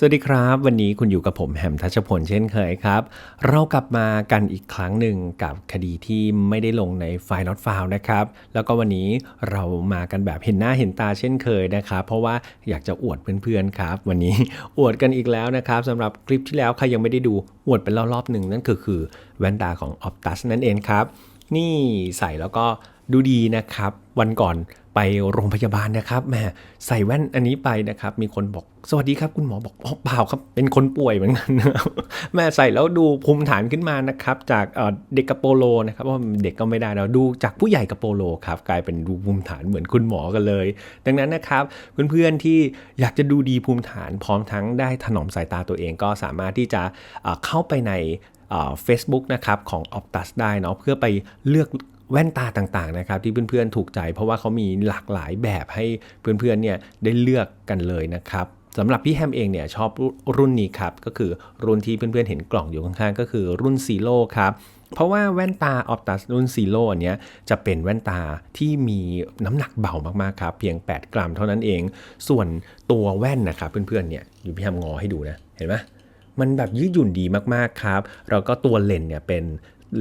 สวัสดีครับ วันนี้คุณอยู่กับผมแฮมทัชพลเช่นเคยครับ เรากลับมากันอีกครั้งหนึ่งกับคดีที่ไม่ได้ลงในไฟล์ not file นะครับ แล้วก็วันนี้เรามากันแบบเห็นหน้าเห็นตาเช่นเคยนะครับ เพราะว่าอยากจะอวดเพื่อนๆครับ วันนี้อวดกันอีกแล้วนะครับสำหรับคลิปที่แล้วใครยังไม่ได้ดูอวดเป็นรอบๆหนึ่งนั่นก็คือแว่นตาของ Optus นั่นเองครับ นี่ใส่แล้วก็ ดูดีนะครับ วันก่อนไปโรงพยาบาลนะครับแม่ใส่แว่นอันนี้ไปนะครับ มีคนบอกสวัสดีครับ คุณหมอบอกเปล่าครับ เป็นคนป่วยเหมือนกันแม่ใส่แล้วดูภูมิฐานขึ้นมานะครับ จากเด็กกระโปโลนะครับว่าเด็กก็ไม่ได้เราดูจากผู้ใหญ่กระโปโลครับกลายเป็นดูภูมิฐานเหมือนคุณหมอกันเลย ดังนั้นนะครับเพื่อนๆที่อยากจะดูดีภูมิฐานพร้อมทั้งได้ถนอมสายตาตัวเองก็สามารถที่จะเอ่อเข้าไปในเฟซบุ๊กนะครับของ Optus ได้เนาะเพื่อไปเลือก แว่นตาต่างๆนะครับที่เพื่อนๆถูกใจ เพราะว่าเขามีหลากหลายแบบให้เพื่อนๆเนี่ยได้เลือกกันเลยนะครับสำหรับพี่แฮมเองเนี่ยชอบรุ่นนี้ครับ ก็คือรุ่นที่เพื่อนๆเห็นกล่องอยู่ข้างๆ ก็คือรุ่นซีโร่ครับเพราะว่าแว่นตา Optus รุ่นซีโร่อันเนี้ยจะเป็นแว่นตาที่มีน้ำหนักเบามากๆครับ เพียง 8 กรัมเท่านั้นเอง ส่วนตัวแว่นนะครับเพื่อนๆเนี่ยอยู่พี่แฮมงอให้ดูนะ เห็นไหมมันแบบยืดหยุ่นดีมากๆครับ แล้วก็ตัวเลนส์เนี่ยเป็น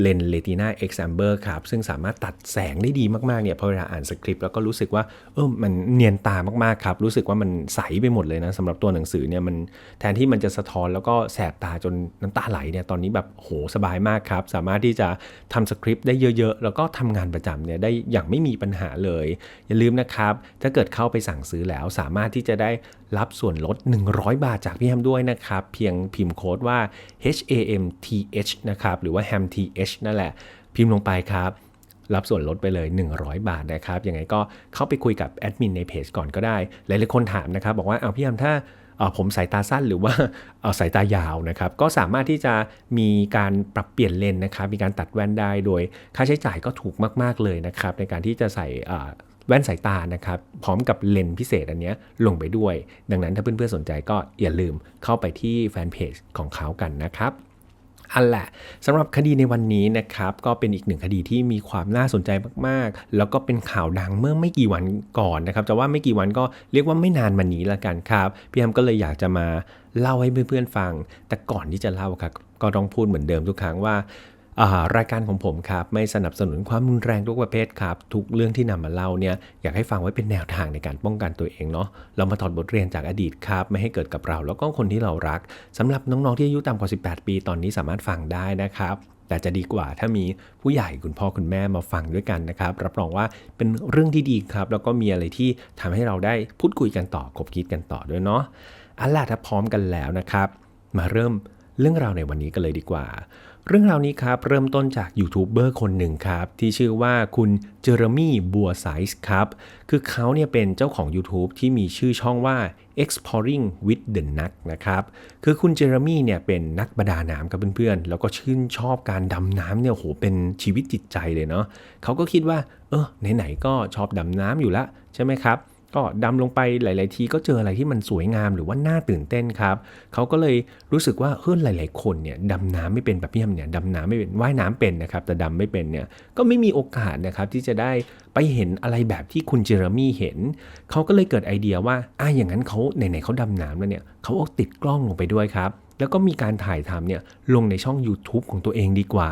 เลนส์ Retina X Amber ครับ ซึ่งสามารถตัดแสงได้ดีมาก ๆ เนี่ยพอเวลาอ่านสคริปต์แล้วก็รู้สึกว่าเออมันเนียนตามาก ๆ ครับ รู้สึกว่ามันใสไปหมดเลยนะสำหรับตัวหนังสือเนี่ยมันแทนที่มันจะสะท้อนแล้วก็แสบตาจนน้ำตาไหลเนี่ยตอนนี้แบบโหสบายมากครับ สามารถที่จะทำสคริปต์ได้เยอะ ๆ แล้วก็ทำงานประจำเนี่ยได้อย่างไม่มีปัญหาเลย อย่าลืมนะครับ ถ้าเกิดเข้าไปสั่งซื้อแล้วสามารถที่จะได้รับส่วนลด 100 บาทจากพี่แฮมด้วยนะครับ เพียงพิมพ์โค้ดว่า H A M T H นะครับ หรือว่า Ham T H นั่นแหละ พิมพ์ลงไปครับ รับส่วนลดไปเลย 100 บาทนะครับ ยังไงก็เข้าไปคุยกับแอดมินในเพจก่อนก็ได้ หลายๆคนถามนะครับ บอกว่าเอาพี่แฮมถ้าเอ่อผมสายตาสั้นหรือว่าเอ่อสายตายาวนะครับ ก็สามารถที่จะมีการปรับเปลี่ยนเลนนะครับ มีการตัดแว่นได้โดย ค่าใช้จ่ายก็ถูกมาก ๆ เลยนะครับ ในการที่จะใส่ แว่นสายตานะครับ พร้อมกับเลนส์พิเศษอันนี้ลงไปด้วย ดังนั้นถ้าเพื่อนๆสนใจก็อย่าลืมเข้าไปที่แฟนเพจของเขากันนะครับอันแหละสำหรับคดีในวันนี้นะครับ ก็เป็นอีกหนึ่งคดีที่มีความน่าสนใจมากๆ แล้วก็เป็นข่าวดังเมื่อไม่กี่วันก่อนนะครับ จะว่าไม่กี่วันก็เรียกว่าไม่นานมานี้ละกันครับพี่แอมก็เลยอยากจะมาเล่าให้เพื่อนๆฟัง แต่ก่อนที่จะเล่าครับก็ต้องพูดเหมือนเดิมทุกครั้งว่า รายการของผมครับไม่สนับสนุนความรุนแรงทุกประเภทครับ ทุกเรื่องที่นำมาเล่าเนี่ยอยากให้ฟังไว้เป็นแนวทางในการป้องกันตัวเองเนาะเรามาถอดบทเรียนจากอดีตครับ ไม่ให้เกิดกับเรา แล้วก็คนที่เรารักสำหรับน้องๆที่อายุต่ำกว่า 18 ปีตอนนี้สามารถฟังได้นะครับแต่จะดีกว่าถ้ามีผู้ใหญ่คุณพ่อคุณแม่มาฟังด้วยกันนะครับ รับรองว่าเป็นเรื่องที่ดีครับ แล้วก็มีอะไรที่ทำให้เราได้พูดคุยกันต่อคบคิดกันต่อด้วยเนาะเอาล่ะถ้าพร้อมกันแล้วนะครับ มาเริ่มเรื่องราวในวันนี้กันเลยดีกว่า เรื่องราวนี้ครับเริ่มต้นจากยูทูบเบอร์คนหนึ่งครับ ที่ชื่อว่าคุณเจอร์มี่บัวไซส์ครับคือเขาเนี่ยเป็นเจ้าของ YouTube ที่มีชื่อช่องว่า exploring with the Nut นะครับ คือคุณเจอร์มี่เนี่ยเป็นนักประดาน้ำกับเพื่อนๆ แล้วก็ชื่นชอบการดำน้ำเนี่ยโหเป็นชีวิตจิตใจเลยเนาะเขาก็คิดว่า เออไหนๆก็ชอบดำน้ำอยู่ละใช่ไหมครับ ก็ดำลงไปหลาย ๆ ทีก็เจออะไรที่มันสวยงามหรือว่าน่าตื่นเต้นครับเขาก็เลยรู้สึกว่าเฮ้ยหลาย ๆ คนเนี่ยดำน้ำไม่เป็นแบบพี่แฮมเนี่ยดำน้ำไม่เป็นว่ายน้ำเป็นนะครับแต่ดำไม่เป็นเนี่ยก็ไม่มีโอกาสนะครับที่จะได้ไปเห็นอะไรแบบที่คุณเจอร์มี่เห็นเขาก็เลยเกิดไอเดียว่าอะอย่างนั้นเขาไหน ๆเขาดำน้ำแล้วเนี่ยเขาเอาติดกล้องลงไปด้วยครับแล้วก็มีการถ่ายทำเนี่ยลงในช่อง YouTube ของตัวเองดีกว่า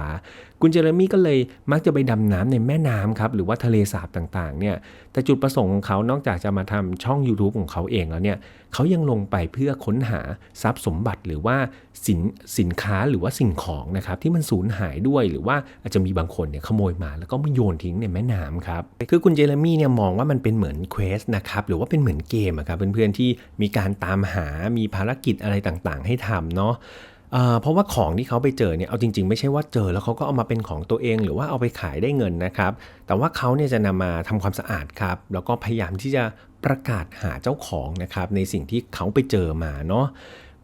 คุณเจอร์มี่ก็เลยมักจะไปดำน้ำในแม่น้ำครับหรือว่าทะเลสาบต่างๆเนี่ยแต่จุดประสงค์ของเขานอกจากจะมาทำช่อง YouTube ของเขาเองแล้วเนี่ยเขายังลงไปเพื่อค้นหาทรัพย์สมบัติหรือว่าสินสินค้าหรือว่าสิ่งของนะครับที่มันสูญหายด้วยหรือว่าอาจจะมีบางคนเนี่ยขโมยมาแล้วก็มาโยนทิ้งในแม่น้ำครับคือคุณเจอร์มี่เนี่ยมองว่ามันเป็นเหมือนเควสนะครับหรือว่าเป็นเหมือนเกมครับเพื่อนๆที่มีการตามหามีภารกิจอะไรต่างๆ ให้ทำเนาะ เพราะว่าของที่เขาไปเจอเนี่ยเอาจริง ๆ ไม่ใช่ว่าเจอแล้วเขาก็เอามาเป็นของตัวเองหรือว่าเอาไปขายได้เงินนะครับ แต่ว่าเขาเนี่ยจะนำมาทำความสะอาดครับ แล้วก็พยายามที่จะประกาศหาเจ้าของนะครับในสิ่งที่เขาไปเจอมาเนาะ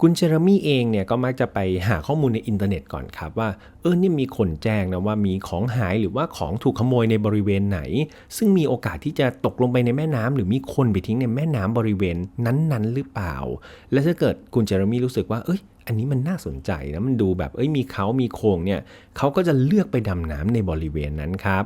คุณเจอร์มี่เองเนี่ยก็มักจะไปหาข้อมูลในอินเทอร์เน็ตก่อนครับว่าเออเนี่ยมีคนแจ้งนะว่ามีของหายหรือว่าของถูกขโมยในบริเวณไหน ซึ่งมีโอกาสที่จะตกลงไปในแม่น้ำหรือมีคนไปทิ้งในแม่น้ำบริเวณนั้นๆ หรือเปล่า และถ้าเกิดคุณเจอร์มี่รู้สึกว่าเอ้ย อันนี้มันน่าสนใจนะมันดูแบบเอ้ยมีเขามีโครงเนี่ยเขาก็จะเลือกไปดำน้ำในบริเวณนั้นครับ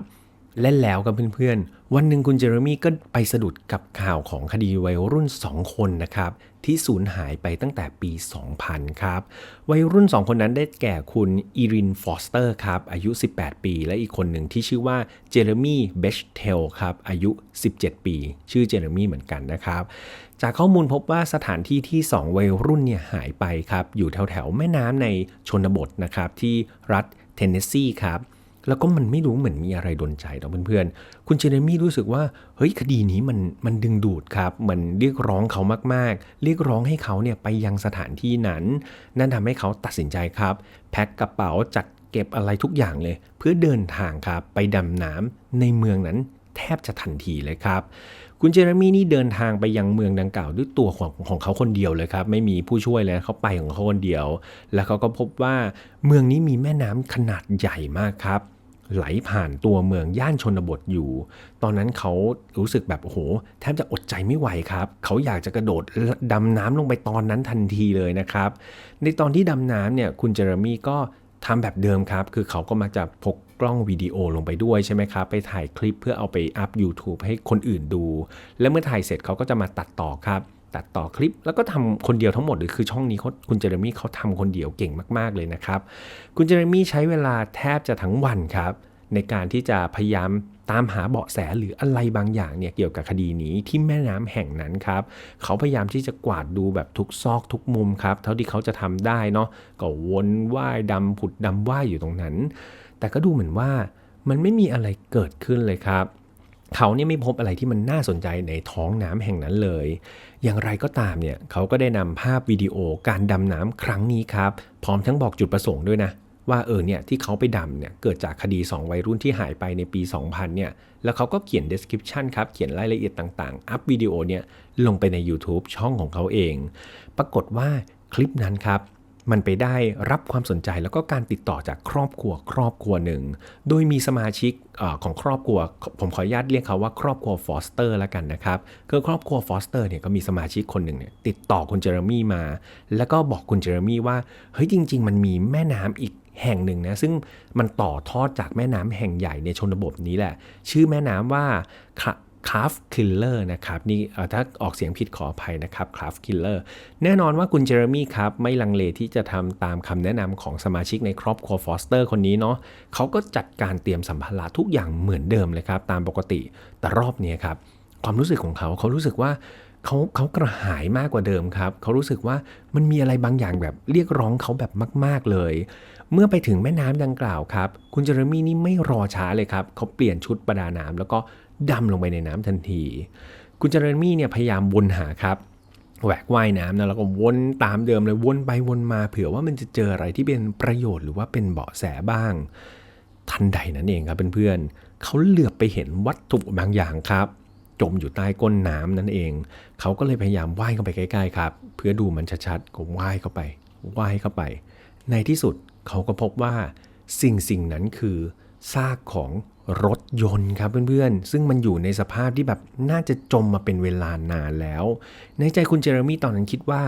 เล่นแล้วกับเพื่อนๆ วันหนึ่งคุณเจอร์มี่ก็ไปสะดุดกับข่าวของคดีวัยรุ่น 2 คนนะครับ ที่สูญหายไปตั้งแต่ปี 2000 ครับ วัยรุ่น 2 คนนั้นได้แก่คุณอีรินฟอสเตอร์ครับ อายุ 18 ปี และอีกคนหนึ่งที่ชื่อว่าเจเรมี่เบชเทลครับ อายุ 17 ปี ชื่อเจเรมี่เหมือนกันนะครับ จากข้อมูลพบว่าสถานที่ที่ 2 วัยรุ่นเนี่ยหายไปครับ อยู่แถวๆแม่น้ำในชนบทนะครับที่รัฐเทนเนสซีครับ แล้วก็มันไม่รู้เหมือนมีอะไรดนใจต่อเพื่อนๆ คุณเจเรมี่รู้สึกว่า เฮ้ยคดีนี้มันมันดึงดูดครับ มันเรียกร้องเขามากๆ เรียกร้องให้เขาเนี่ยไปยังสถานที่นั้น นั่นทำให้เขาตัดสินใจครับ แพ็คกระเป๋าจัดเก็บอะไรทุกอย่างเลย เพื่อเดินทางครับไปดำน้ำในเมืองนั้นแทบจะทันทีเลยครับ คุณเจเรมี่นี่เดินทางไปยังเมืองดังกล่าวด้วยตัวของของเขาคนเดียวเลยครับ ไม่มีผู้ช่วยเลยเขาไปของเขาคนเดียว แล้วเขาก็พบว่าเมืองนี้มีแม่น้ำขนาดใหญ่มากครับ ไหลผ่านตัวเมืองย่านชนบทอยู่ ตอนนั้นเขารู้สึกแบบโอ้โหแทบจะอดใจไม่ไหวครับ เขาอยากจะกระโดดดำน้ำลงไปตอนนั้นทันทีเลยนะครับ ในตอนที่ดำน้ำเนี่ยคุณเจอร์มี่ก็ทำแบบเดิมครับ คือเขาก็มักจะพกกล้องวิดีโอลงไปด้วยใช่ไหมครับ ไปถ่ายคลิปเพื่อเอาไปอัพ YouTube ให้คนอื่นดู และเมื่อถ่ายเสร็จเขาก็จะมาตัดต่อครับ ตัดต่อคลิป แล้วก็ทำคนเดียวทั้งหมดหรือคือช่องนี้เขาคุณเจเรมี่เขาทำคนเดียวเก่งมาก ๆ เลยนะครับ คุณเจเรมี่ใช้เวลาแทบจะทั้งวันครับ ในการที่จะพยายามตามหาเบาะแสหรืออะไรบางอย่างเนี่ยเกี่ยวกับคดีนี้ที่แม่น้ำแห่งนั้นครับ เขาพยายามที่จะกวาดดูแบบทุกซอกทุกมุมครับ เท่าที่เขาจะทำได้เนาะก็วนว่ายดำผุดดำว่ายอยู่ตรงนั้น แต่ก็ดูเหมือนว่ามันไม่มีอะไรเกิดขึ้นเลยครับ เขาเนี่ยไม่พบอะไรที่มันน่าสนใจในท้องน้ำแห่งนั้นเลย อย่างไรก็ตามเนี่ยเขาก็ได้นำภาพวิดีโอการดำน้ำครั้งนี้ครับ พร้อมทั้งบอกจุดประสงค์ด้วยนะ ว่าเออเนี่ยที่เขาไปดำเนี่ยเกิดจากคดี 2 วัยรุ่นที่หายไปในปี 2000 เนี่ย แล้วเขาก็เขียน description ครับเขียนรายละเอียดต่างๆ อัพวิดีโอเนี่ยลงไปใน YouTube ช่องของเขาเอง ปรากฏว่าคลิปนั้นครับ มันไปได้รับความสนใจแล้วก็การติดต่อจากครอบครัวครอบครัวหนึ่ง โดยมีสมาชิกอของครอบครัว ผมขออนุญาตเรียกเขาว่าครอบครัวฟอสเตอร์แล้วกันนะครับคือครอบครัวฟอสเตอร์เนี่ยก็มีสมาชิกคนหนึ่งเนี่ยติดต่อคุณเจอร์มี่มา แล้วก็บอกคุณเจอร์มี่ว่าเฮ้ยจริง ๆ มันมีแม่น้ำอีกแห่งหนึ่งนะซึ่งมันต่อทอดจากแม่น้ำแห่งใหญ่ในชนบทนี้แหละ ชื่อแม่น้ำว่า คาฟคิลเลอร์นะครับนี่ถ้าออกเสียงผิดขออภัยนะครับคาฟคิลเลอร์แน่นอนว่าคุณเจอร์มี่ครับ ไม่ลังเลที่จะทำตามคำแนะนำของสมาชิกในครอบครัวฟอสเตอร์คนนี้เนาะเขาก็จัดการเตรียมสัมภาระทุกอย่างเหมือนเดิมเลยครับ ตามปกติ แต่รอบนี้ครับ ความรู้สึกของเขาเขารู้สึกว่าเขาเขากระหายมากกว่าเดิมครับ เขารู้สึกว่ามันมีอะไรบางอย่างแบบเรียกร้องเขาแบบมาก ๆ เลย เมื่อไปถึงแม่น้ำดังกล่าวครับ คุณเจอร์มี่นี่ไม่รอช้าเลยครับ เขาเปลี่ยนชุดประดาน้ำแล้วก็ ดำลงไปในน้ำทันที คุณเจอร์มี่เนี่ยพยายามวนหาครับแหวกว่ายน้ำนะแล้วก็วนตามเดิมเลยวนไปวนมา เผื่อว่ามันจะเจออะไรที่เป็นประโยชน์หรือว่าเป็นเบาะแสบ้าง ทันใดนั้นเองครับเพื่อนๆเขาเหลือบไปเห็นวัตถุบางอย่างครับจมอยู่ใต้ก้นน้ำนั่นเอง เขาก็เลยพยายามว่ายเข้าไปใกล้ๆครับ เพื่อดูมันชัดๆ ก็ว่ายเข้าไป ว่ายเข้าไป ในที่สุดเขาก็พบว่าสิ่งสิ่งนั้นคือ ซากของรถยนต์ครับเพื่อนๆ ซึ่งมันอยู่ในสภาพที่แบบน่าจะจมมาเป็นเวลานานแล้ว ในใจคุณเจอร์มี่ตอนนั้นคิดว่า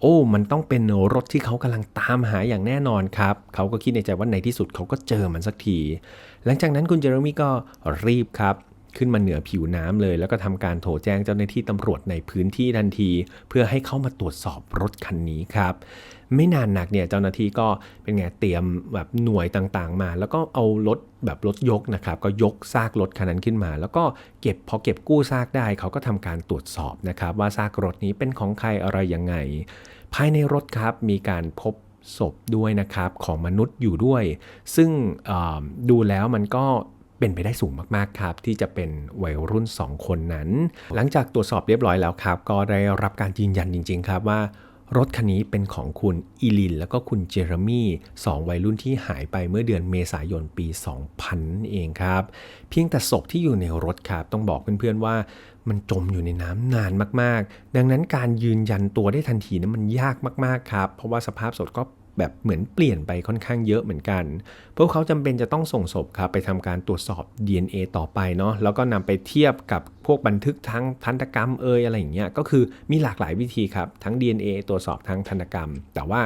โอ้ มันต้องเป็นรถที่เขากำลังตามหาอย่างแน่นอนครับ เขาก็คิดในใจว่าในที่สุดเขาก็เจอมันสักที หลังจากนั้นคุณเจอร์มี่ก็รีบครับขึ้นมาเหนือผิวน้ำเลย แล้วก็ทำการโทรแจ้งเจ้าหน้าที่ตำรวจในพื้นที่ทันที เพื่อให้เข้ามาตรวจสอบรถคันนี้ครับ ไม่นานนักเนี่ยเจ้าหน้าที่ก็เป็นไงเตรียมแบบหน่วยต่างๆ มา แล้วก็เอารถแบบรถยกนะครับ ก็ยกซากรถคันนั้นขึ้นมา แล้วก็เก็บพอเก็บกู้ซากได้ เขาก็ทำการตรวจสอบนะครับ ว่าซากรถนี้เป็นของใครอะไรยังไง ภายในรถครับมีการพบศพด้วยนะครับของมนุษย์อยู่ด้วย ซึ่งดูแล้วมันก็เป็นไปได้สูงมากๆครับ ที่จะเป็นวัยรุ่น 2 คนนั้น หลังจากตรวจสอบเรียบร้อยแล้วครับ ก็ได้รับการยืนยันจริง ๆ ครับว่า รถคันนี้เป็นของคุณอีลิน แล้วก็คุณเจอร์มี่สองวัยรุ่นที่หายไปเมื่อเดือนเมษายนปี 2000เองครับ เพียงแต่ศพที่อยู่ในรถครับต้องบอกเพื่อนๆว่ามันจมอยู่ในน้ำนานมากๆ ดังนั้นการยืนยันตัวได้ทันทีนั้นมันยากมากๆครับ เพราะว่าสภาพศพก็ แบบเหมือนเปลี่ยนไปค่อนข้างเยอะเหมือนกัน พวกเขาจำเป็นจะต้องส่งศพครับไปทำการตรวจสอบ DNA ต่อไปเนาะแล้วก็นำไปเทียบกับพวกบันทึกทั้งทันตกรรมเอยอะไรอย่างเงี้ยก็คือมีหลากหลายวิธีครับทั้ง DNA ตรวจสอบทั้งทันตกรรม แต่ว่า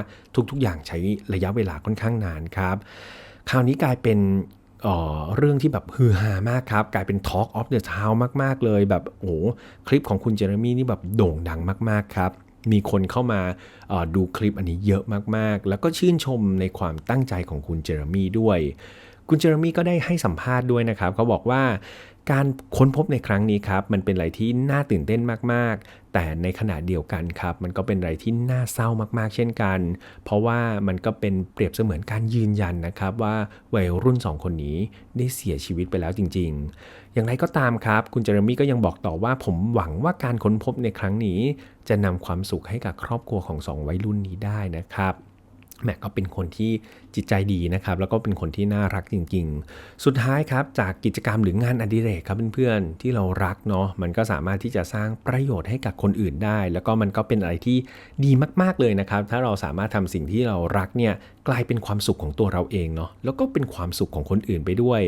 ทุกๆอย่างใช้ระยะเวลาค่อนข้างนานครับ คราวนี้กลายเป็นเออเรื่องที่แบบฮือฮามากครับ กลายเป็น Talk of the Town มาก ๆ เลยแบบโอ้โหคลิปของคุณเจอร์มี่นี่แบบโด่งดังมาก ๆ ครับ มีคนเข้ามาดูคลิปอันนี้เยอะมากๆ แล้วก็ชื่นชมในความตั้งใจของคุณเจอร์มี่ด้วย คุณเจอร์มี่ก็ได้ให้สัมภาษณ์ด้วยนะครับเขาบอกว่าการค้นพบในครั้งนี้ครับ มันเป็นอะไรที่น่าตื่นเต้นมาก ๆ แต่ในขณะเดียวกันครับ มันก็เป็นอะไรที่น่าเศร้ามาก ๆ เช่นกัน เพราะว่ามันก็เป็นเปรียบเสมือนการยืนยันนะครับว่าวัยรุ่นสองคนนี้ได้เสียชีวิตไปแล้วจริง ๆ อย่างไรก็ตามครับ คุณเจอร์มี่ก็ยังบอกต่อว่า ผมหวังว่าการค้นพบในครั้งนี้ จะนำความสุขให้กับครอบครัวของสองวัยรุ่นนี้ได้นะครับแม็กก็เป็นคนที่ จิตใจดีนะครับ แล้วก็เป็นคนที่น่ารักจริง ๆ สุดท้ายครับจากกิจกรรมหรืองานอดิเรกครับเพื่อนๆที่เรารักเนาะมันก็สามารถที่จะสร้างประโยชน์ให้กับคนอื่นได้ แล้วก็มันก็เป็นอะไรที่ดีมากๆเลยนะครับ ถ้าเราสามารถทำสิ่งที่เรารักเนี่ยกลายเป็นความสุขของตัวเราเองเนาะแล้วก็เป็นความสุขของคนอื่นไปด้วย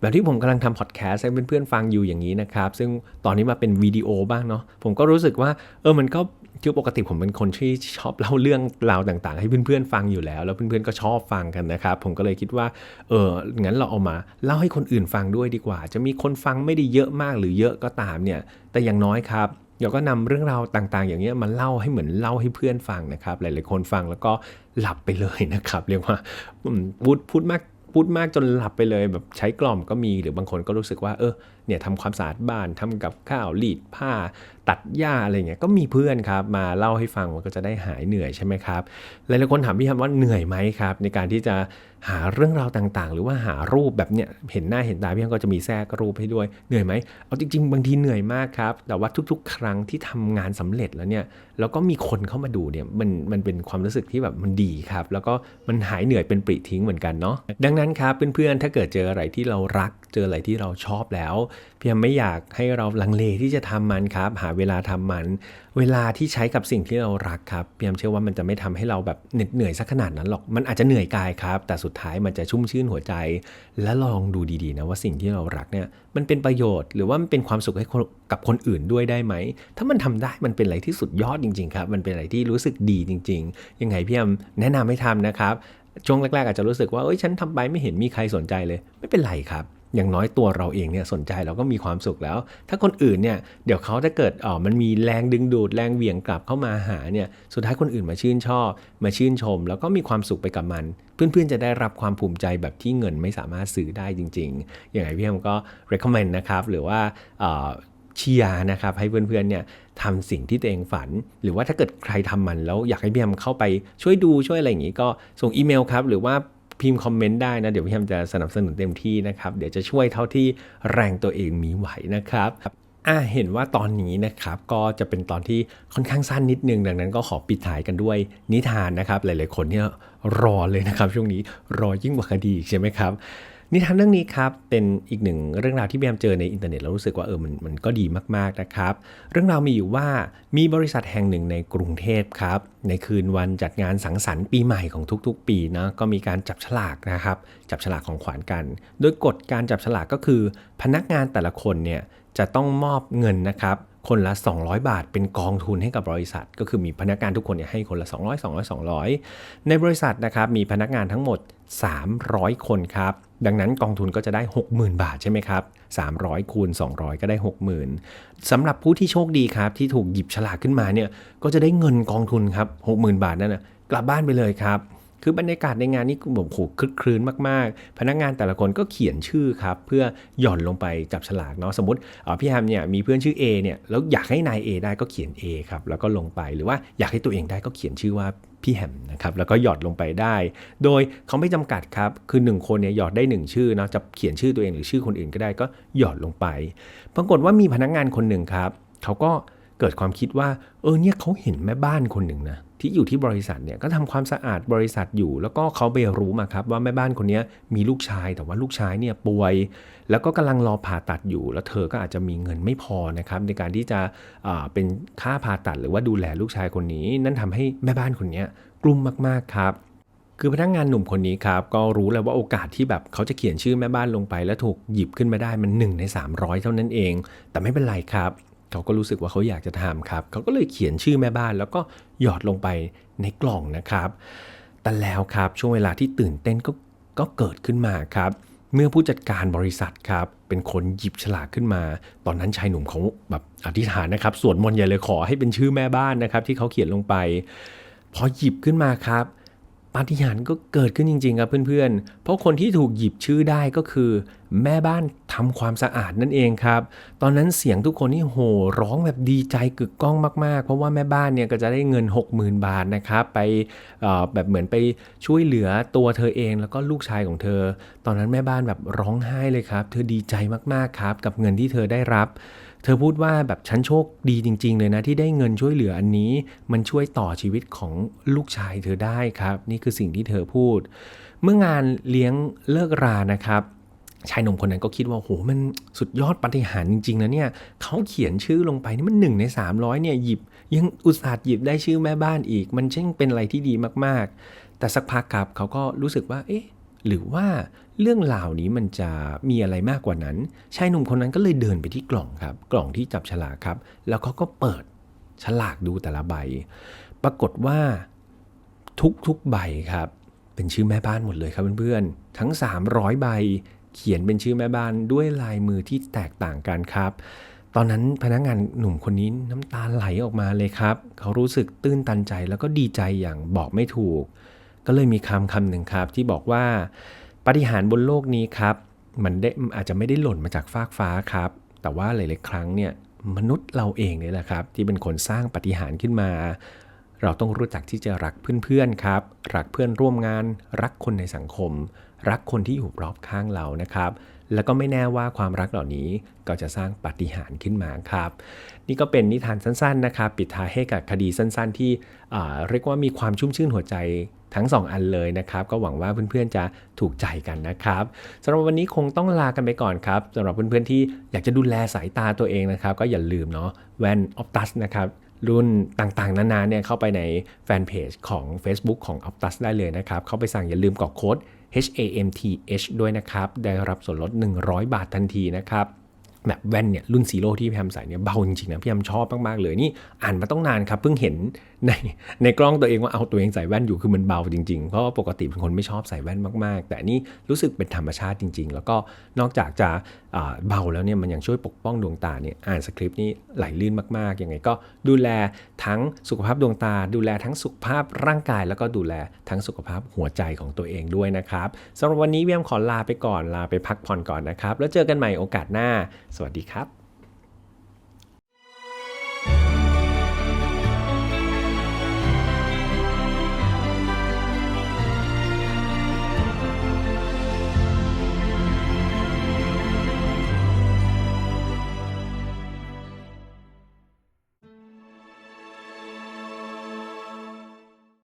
แบบที่ผมกำลังทำพอดแคสต์ให้เพื่อนๆฟังอยู่อย่างนี้นะครับ ซึ่งตอนนี้มาเป็นวิดีโอบ้างเนาะผมก็รู้สึกว่าเออมันก็คือปกติผมเป็นคนที่ชอบเล่าเรื่องราวต่างๆ ให้เพื่อนๆฟังอยู่แล้ว แล้วเพื่อนๆก็ชอบฟังกันนะครับ ผมก็เลยคิดว่า เอองั้นเราเอามาเล่าให้คนอื่นฟังด้วยดีกว่า จะมีคนฟังไม่ได้เยอะมากหรือเยอะก็ตามเนี่ย แต่อย่างน้อยครับเราก็นำเรื่องราวต่างๆ อย่างเงี้ยมาเล่าให้เหมือนเล่าให้เพื่อนฟังนะครับ หลายๆคนฟังแล้วก็หลับไปเลยนะครับ เรียกว่าพูดพูดมากพูดมากจนหลับไปเลยแบบใช้กล่อมก็มีหรือบางคนก็รู้สึกว่าเออ เนี่ยทำความสะอาดบ้านทำกับข้าวรีดผ้าตัดหญ้าอะไรเงี้ยก็มีเพื่อนครับมาเล่าให้ฟังมันก็จะได้หายเหนื่อยใช่ไหมครับหลายๆคนถามพี่ฮัมว่าเหนื่อยไหมครับ ในการที่จะหาเรื่องราวต่างๆ หรือว่าหารูปแบบเนี้ยเห็นหน้าเห็นตาพี่ฮัมก็จะมีแทรกรูปให้ด้วยเหนื่อยไหมเอาจริง ๆ บางทีเหนื่อยมากครับแต่ว่าทุก ๆ ครั้งที่ทำงานสำเร็จแล้วเนี่ยแล้วก็มีคนเข้ามาดูเนี่ยมันมันเป็นความรู้สึกที่แบบมันดีครับ แล้วก็มันหายเหนื่อยเป็นปริทิ้งเหมือนกันเนาะดังนั้นครับเพื่อนๆถ้าเกิดเจออะไรที่เรารัก เจออะไรที่เราชอบแล้วพี่ฮัมไม่อยากให้เราลังเลที่จะทำมันครับ หาเวลาทำมัน เวลาที่ใช้กับสิ่งที่เรารักครับพี่ฮัมเชื่อว่ามันจะไม่ทำให้เราแบบเหน็ดเหนื่อยสักขนาดนั้นหรอกมันอาจจะเหนื่อยกายครับ แต่สุดท้ายมันจะชุ่มชื่นหัวใจ และลองดูดีๆนะว่าสิ่งที่เรารักเนี่ยมันเป็นประโยชน์ หรือว่ามันเป็นความสุขให้กับคนอื่นด้วยได้ไหม ถ้ามันทำได้มันเป็นอะไรที่สุดยอดจริงๆครับ มันเป็นอะไรที่รู้สึกดีจริง ๆ ยังไงพี่ฮัมแนะนำให้ทำนะครับช่วงแรกๆอาจจะรู้สึกว่าเอ้ยฉันทำไปไม่เห็นมีใครสนใจเลย ไม่เป็นไรครับ อย่างน้อยตัวเราเองเนี่ยสนใจเราก็มีความสุขแล้ว ถ้าคนอื่นเนี่ยเดี๋ยวเขาถ้าเกิดอ๋อมันมีแรงดึงดูดแรงเหวี่ยงกลับเข้ามาหาเนี่ยสุดท้ายคนอื่นมาชื่นชอบ มาชื่นชม แล้วก็มีความสุขไปกับมัน เพื่อนๆจะได้รับความภูมิใจแบบที่เงินไม่สามารถซื้อได้จริง ๆ อย่างไรพี่แอมก็ recommend นะครับหรือว่าเชียร์นะครับให้เพื่อนๆเนี่ยทำสิ่งที่ตัวเองฝัน หรือว่าถ้าเกิดใครทำมันแล้วอยากให้พี่แอมเข้าไปช่วยดูช่วยอะไรอย่างนี้ก็ส่งอีเมลครับหรือว่า พิมพ์คอมเมนต์ได้นะ เดี๋ยวพี่แฮมจะสนับสนุนเต็มที่นะครับ เดี๋ยวจะช่วยเท่าที่แรงตัวเองมีไหวนะครับอ่าเห็นว่าตอนนี้นะครับก็จะเป็นตอนที่ค่อนข้างสั้นนิดนึงดังนั้นก็ขอปิดท้ายกันด้วยนิทานนะครับ หลายๆคนเนี่ยรอเลยนะครับ ช่วงนี้รอยิ่งกว่าคดีอีกใช่ไหมครับ นิทานเรื่องนี้ครับเป็นอีกหนึ่งเรื่องราวที่แอมเจอในอินเทอร์เน็ตแล้วรู้สึกว่าเออมันมันก็ดีมากๆนะครับ เรื่องราวมีอยู่ว่ามีบริษัทแห่งหนึ่งในกรุงเทพครับ ในคืนวันจัดงานสังสรรค์ปีใหม่ของทุกๆ ปีนะก็มีการจับฉลากนะครับ จับฉลากของขวัญกัน โดยกฎการจับฉลากก็คือ พนักงานแต่ละคนเนี่ยจะต้องมอบเงินนะครับคนละ 200 บาทเป็นกองทุนให้กับบริษัท ก็คือมีพนักงานทุกคนเนี่ยให้คนละ 200 200 200 ในบริษัทนะครับมีพนักงานทั้งหมด 300 คนครับ ดังนั้นกองทุนก็จะได้ 60,000 บาทใช่ไหมครับ 300 คูณ 200 ก็ได้ 60,000สำหรับผู้ที่โชคดีครับ ที่ถูกหยิบฉลากขึ้นมาเนี่ยก็จะได้เงินกองทุนครับ 60,000 บาทนั่นนะกลับบ้านไปเลยครับ คือบรรยากาศในงานนี้ผมโหคลึกครื้นมากๆ พนักงานแต่ละคนก็เขียนชื่อครับ เพื่อหย่อนลงไปจับฉลากเนาะสมมติอ่าพี่แฮมเนี่ยมีเพื่อนชื่อ A เนี่ยแล้วอยากให้นาย A ได้ก็เขียน A ครับแล้วก็ลงไปหรือว่าอยากให้ตัวเองได้ก็เขียนชื่อว่า พี่แฮมนะครับแล้วก็หยอดลงไปได้ โดยเขาไม่จำกัดครับ คือ 1 คนเนี่ยหยอดได้ 1 ชื่อเนาะจะเขียนชื่อตัวเองหรือชื่อคนอื่นก็ได้ก็หยอดลงไป ปรากฏว่ามีพนักงานคนหนึ่งครับเขาก็เกิดความคิดว่า เออเนี่ยเขาเห็นแม่บ้านคนหนึ่งนะ ที่อยู่ที่บริษัทเนี่ยก็ทำความสะอาดบริษัทอยู่ แล้วก็เขาไปรู้มาครับว่าแม่บ้านคนนี้มีลูกชาย แต่ว่าลูกชายเนี่ยป่วย แล้วก็กำลังรอผ่าตัดอยู่ แล้วเธอก็อาจจะมีเงินไม่พอนะครับในการที่จะเป็นค่าผ่าตัดหรือว่าดูแลลูกชายคนนี้ นั่นทำให้แม่บ้านคนนี้กลุ้มมากๆครับคือพนักงานหนุ่มคนนี้ครับก็รู้แล้วว่าโอกาสที่แบบเขาจะเขียนชื่อแม่บ้านลงไป แล้วถูกหยิบขึ้นมาได้มัน1ใน 300 เท่านั้นเอง แต่ไม่เป็นไรครับ เขาก็รู้สึกว่าเขาอยากจะทำครับ เขาก็เลยเขียนชื่อแม่บ้าน แล้วก็หยอดลงไปในกล่องนะครับ แต่แล้วครับช่วงเวลาที่ตื่นเต้นก็ก็เกิดขึ้นมาครับ เมื่อผู้จัดการบริษัทครับ เป็นคนหยิบฉลากขึ้นมา ตอนนั้นชายหนุ่มเขาแบบอธิษฐานนะครับสวดมนต์ใหญ่เลยขอให้เป็นชื่อแม่บ้านนะครับ ที่เขาเขียนลงไป พอหยิบขึ้นมาครับ ปาฏิหาริย์ก็เกิดขึ้นจริง ๆ ครับเพื่อนๆ เพราะคนที่ถูกหยิบชื่อได้ก็คือ แม่บ้านทำความสะอาดนั่นเองครับ ตอนนั้นเสียงทุกคนนี่โห่ร้องแบบดีใจกึกก้องมากๆ เพราะว่าแม่บ้านเนี่ยก็จะได้เงิน 60,000 บาทนะครับไปแบบเหมือนไปช่วยเหลือตัวเธอเองแล้วก็ลูกชายของเธอ ตอนนั้นแม่บ้านแบบร้องไห้เลยครับ เธอดีใจมากๆครับกับเงินที่เธอได้รับ เธอพูดว่าแบบฉันโชคดีจริง ๆ เลยนะที่ได้เงินช่วยเหลืออันนี้ มันช่วยต่อชีวิตของลูกชายเธอได้ครับ นี่คือสิ่งที่เธอพูด เมื่องานเลี้ยงเลิกรานะครับชายหนุ่มคนนั้นก็คิดว่าโหมันสุดยอดปฏิหารจริงๆนะเนี่ยเขาเขียนชื่อลงไปนี่มันหนึ่งใน 300เนี่ยหยิบ ยังอุตส่าห์หยิบได้ชื่อแม่บ้านอีก มันเช่างเป็นอะไรที่ดีมากๆ แต่สักพักครับเขาก็รู้สึกว่า เอ๊ะ หรือว่าเรื่องราวนี้มันจะมีอะไรมากกว่านั้น ชายหนุ่มคนนั้นก็เลยเดินไปที่กล่องครับ กล่องที่จับฉลากครับ แล้วเขาก็เปิดฉลากดูแต่ละใบ ปรากฏว่าทุกๆใบครับ เป็นชื่อแม่บ้านหมดเลยครับเพื่อนๆ ทั้ง 300 ใบ เขียนเป็นชื่อแม่บ้านด้วยลายมือที่แตกต่างกันครับ ตอนนั้นพนักงานหนุ่มคนนี้น้ำตาไหลออกมาเลยครับ เขารู้สึกตื้นตันใจแล้วก็ดีใจอย่างบอกไม่ถูก ก็เลยมีคำคำหนึ่งครับที่บอกว่าปฏิหารบนโลกนี้ครับ มันได้อาจจะไม่ได้หล่นมาจากฟากฟ้าครับ แต่ว่าหลายๆครั้งเนี่ยมนุษย์เราเองเนี่ยแหละครับ ที่เป็นคนสร้างปฏิหารขึ้นมา เราต้องรู้จักที่จะรักเพื่อนๆครับ รักเพื่อนร่วมงาน รักคนในสังคม รักคนที่อยู่รอบข้างเรานะครับ แล้วก็ไม่แน่ว่าความรักเหล่านี้ก็จะสร้างปฏิหารขึ้นมาครับ นี่ก็เป็นนิทานสั้นๆนะครับ ปิดท้ายให้กับคดีสั้นๆ ที่เรียกว่ามีความชุ่มชื่นหัวใจ ทั้ง 2 อันเลยนะครับ ก็หวังว่าเพื่อนๆจะถูกใจกันนะครับสำหรับวันนี้คงต้องลากันไปก่อนครับสำหรับเพื่อนๆที่อยากจะดูแลสายตาตัวเองนะครับ ก็อย่าลืมเนาะแว่น Optus นะครับรุ่นต่างๆ นานาเนี่ยเข้าไปในแฟนเพจของ Facebook ของ Optus ได้เลยนะครับ เข้าไปสั่งอย่าลืมกรอกโค้ด HAMTH ด้วยนะครับ ได้รับส่วนลด 100 บาททันทีนะครับแบบแว่นเนี่ยรุ่นซีโร่ที่พี่แฮมใส่เนี่ยเบาจริงๆนะพี่แฮมชอบมากๆเลยนี่อ่านมาต้องนานครับ เพิ่งเห็น ในในกล้องตัวเองว่าเอาตัวเองใส่แว่นอยู่คือมันเบาจริงๆ เพราะว่าปกติเป็นคนไม่ชอบใส่แว่นมากๆ แต่นี่รู้สึกเป็นธรรมชาติจริง ๆ แล้วก็นอกจากจะเบาแล้วเนี่ยมันยังช่วยปกป้องดวงตาเนี่ยอ่านสคริปต์นี่ไหลลื่นมากๆยังไงก็ดูแลทั้งสุขภาพดวงตา ดูแลทั้งสุขภาพร่างกาย แล้วก็ดูแลทั้งสุขภาพหัวใจของตัวเองด้วยนะครับสำหรับวันนี้พี่แฮมขอลาไปก่อนลาไปพักผ่อนก่อนนะครับ แล้วเจอกันใหม่โอกาสหน้า สวัสดีครับ